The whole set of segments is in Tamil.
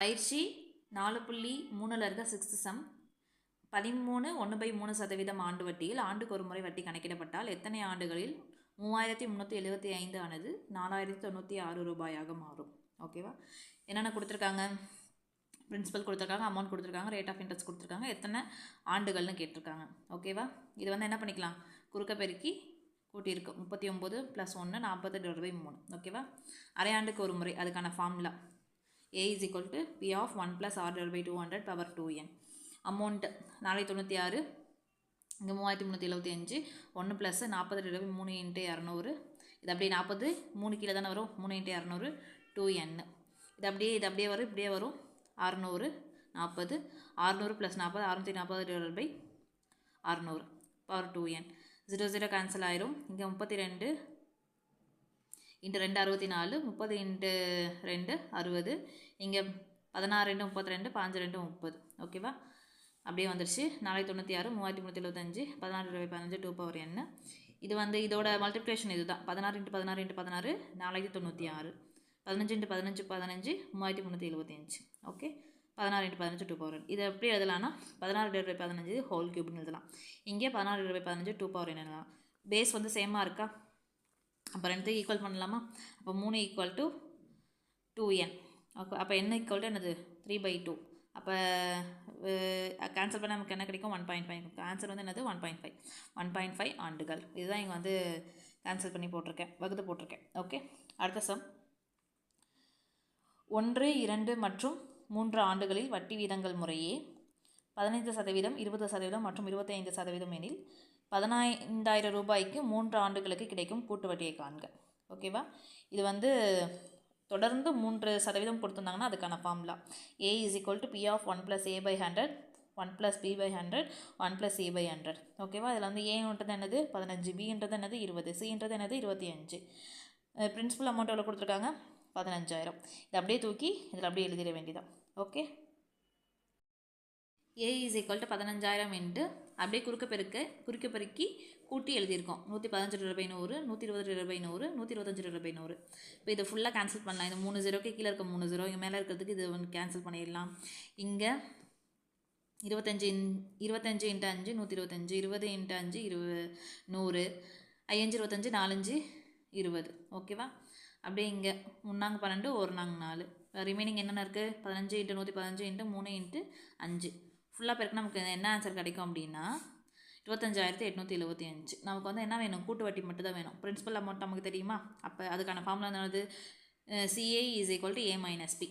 பயிற்சி நாலு புள்ளி மூணில் இருக்க சிக்ஸ்த் சம் பதிமூணு ஒன்று பை மூணு சதவீதம் ஆண்டு வட்டியில் ஆண்டுக்கு ஒரு முறை வட்டி கணக்கிடப்பட்டால் எத்தனை ஆண்டுகளில் மூவாயிரத்தி முந்நூற்றி எழுபத்தி ஐந்து ஆனது நாலாயிரத்தி தொண்ணூற்றி ஆறு ரூபாயாக மாறும். ஓகேவா என்னென்ன கொடுத்துருக்காங்க? பிரின்சிபல் கொடுத்துருக்காங்க அமௌண்ட் கொடுத்துருக்காங்க ரேட் ஆஃப் இன்ட்ரெஸ்ட் கொடுத்துருக்காங்க எத்தனை ஆண்டுகள்னு கேட்டிருக்காங்க. ஓகேவா இது வந்து என்ன பண்ணிக்கலாம்? குறுக்க பெருக்கி கூட்டியிருக்கு. முப்பத்தி ஒம்பது ப்ளஸ் ஒன்று நாற்பத்தெட்டு ரூபாய் மூணு. ஓகேவா அரையாண்டுக்கு ஒரு முறை அதுக்கான formula A is equal to B of one plus R divide by two hundred power two N amount நாளைக்கு தொண்ணூற்றி ஆறு இங்கே மூவாயிரத்தி முந்நூற்றி எழுபத்தி அஞ்சு ஒன்று ப்ளஸ் நாற்பது இருபது மூணு இன்ட்டு இரநூறு இது அப்படியே நாற்பது மூணு கீழே தானே வரும் மூணு இன்ட்டு இரநூறு டூ என்னு இது அப்படியே இது அப்படியே வரும் இப்படியே வரும் அறநூறு நாற்பது அறுநூறு ப்ளஸ் நாற்பது அறுநூற்றி நாற்பது டிவைட் பை அறநூறு power two N zero zero cancel ஆயிரும் இங்கே முப்பத்தி ரெண்டு இன்ட்டு ரெண்டு அறுபத்தி நாலு முப்பது இன்ட்டு ரெண்டு அறுபது. இங்கே பதினாறு ரெண்டு முப்பத்தி ரெண்டு பாஞ்சு ரெண்டு முப்பது. ஓகேவா அப்படியே வந்துருச்சு. நாளைக்கு தொண்ணூற்றி ஆறு மூவாயிரத்தி முந்நூற்றி எழுபத்தஞ்சு பதினாறு இருபது பதினஞ்சு டூ பவர் என்ன இது வந்து இதோட மல்டிப்ளிகேஷன் இது தான் பதினாறு இன்ட்டு பதினாறு இன்ட்டு பதினாறு நாளைக்கு தொண்ணூற்றி ஆறு. பதினஞ்சு இன்ட்டு பதினஞ்சு பதினஞ்சு மூவாயிரத்தி முந்நூற்றி எழுபத்தஞ்சு ஓகே பதினாறு இன்ட்டு பதினஞ்சு டூ பவர் இது எப்படி எழுதலாம்னா பதினாறு டிவைட் பதினஞ்சு ஹோல் கியூப்னு எழுதலாம். இங்கே பதினாறு டிவைட் பதினஞ்சு டூ பவர் என்ன பேஸ் வந்து சேமாக இருக்கா? அப்போ ரெண்டுத்தையும் ஈக்குவல் பண்ணலாமா? அப்போ மூணு equal to two N okay அப்போ என்ன ஈக்குவல் டு என்னது? த்ரீ பை டூ அப்போ கேன்சல் பண்ண நமக்கு என்ன கிடைக்கும்? ஒன் பாயிண்ட் ஃபைவ் ஆன்சர் வந்து என்னது? One point five one point five ஆண்டுகள். இதுதான் இங்கே வந்து கேன்சல் பண்ணி போட்டிருக்கேன். வகுத்து போட்டிருக்கேன். ஓகே அடுத்த சம் ஒன்று இரண்டு மற்றும் மூன்று ஆண்டுகளில் வட்டி வீதங்கள் முறையே பதினைந்து சதவீதம் இருபது சதவீதம் மற்றும் இருபத்தைந்து சதவீதம் எனில் பதினைந்தாயிரம் ரூபாய்க்கு மூன்று ஆண்டுகளுக்கு கிடைக்கும் கூட்டு வட்டியை காண்க. ஓகேவா இது வந்து தொடர்ந்து மூன்று சதவீதம் கொடுத்துருந்தாங்கன்னா அதுக்கான formula A is equal to B of one plus A by hundred one plus B by hundred one plus A by hundred ஓகேவா இதில் வந்து ஏன்றது என்னது? பதினஞ்சு பின்றது என்னது? இருபது சின்றது என்னது? இருபத்தி அஞ்சு பிரின்சிபல் அமௌண்ட் எவ்வளோ கொடுத்துருக்காங்க? பதினஞ்சாயிரம். இதை அப்படியே தூக்கி இதில் அப்படியே எழுதிட வேண்டியதான் okay A is equal to பதினஞ்சாயிரம் இன்ட்டு அப்படியே குறுக்க பெருக்க குறுக்க பெருக்கி கூட்டி எழுதியிருக்கோம். நூற்றி பதினஞ்சு டிவைட் பை நூறு நூற்றி இருபது டிவைட் பை நூறு நூற்றி இருபத்தஞ்சு டிவைட் பை நூறு. இப்போ இதை ஃபுல்லாக கேன்சல் பண்ணலாம். இந்த மூணு ஜீரோக்கு கீழே இருக்க மூணு ஜீரோ இங்கே மேலே இருக்கிறதுக்கு இது வந்து கேன்சல் பண்ணிடலாம். இங்கே இருபத்தஞ்சு இன் இருபத்தஞ்சு இன்ட்டு அஞ்சு நூற்றி இருபத்தஞ்சு இருபது இன்ட்டு அஞ்சு இருபது நூறு ஐயஞ்சு இருபத்தஞ்சு நாலஞ்சு இருபது. ஓகேவா அப்படியே இங்கே முன்னாங்க பன்னெண்டு ஒரு நாங்க நாலு ரிமைனிங் என்னென்ன இருக்குது பதினஞ்சு இன்ட்டு நூற்றி பதினஞ்சு இன்ட்டு மூணு இன்ட்டு அஞ்சு. ஃபுல்லாக பிறகு நமக்கு என்ன ஆன்சர் கிடைக்கும் அப்படின்னா இருபத்தஞ்சாயிரத்தி எட்நூற்றி எழுபத்தி அஞ்சு. நமக்கு வந்து என்ன வேணும்? கூட்டு வட்டி மட்டும் தான் வேணும். பிரின்சிபல் அமௌண்ட் நமக்கு தெரியுமா? அப்போ அதுக்கான ஃபார்முலா என்னது? CA is equal to A minus B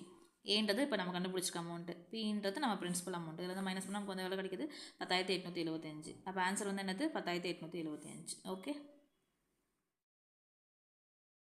ஏன்றது இப்போ நம்ம கண்டுபிடிச்சிக்க அமௌண்ட்டு பின்றது நம்ம பிரின்சிபல் அமௌண்ட் இதில் வந்து மைனஸ் பண்ணால் நமக்கு வந்து எவ்வளோ கிடைக்குது? பத்தாயிரத்தி எட்நூற்றி எழுபத்தஞ்சு அப்போ ஆன்சர் வந்து என்னது? பத்தாயிரத்தி எட்நூற்றி எழுபத்தி அஞ்சு. ஓகே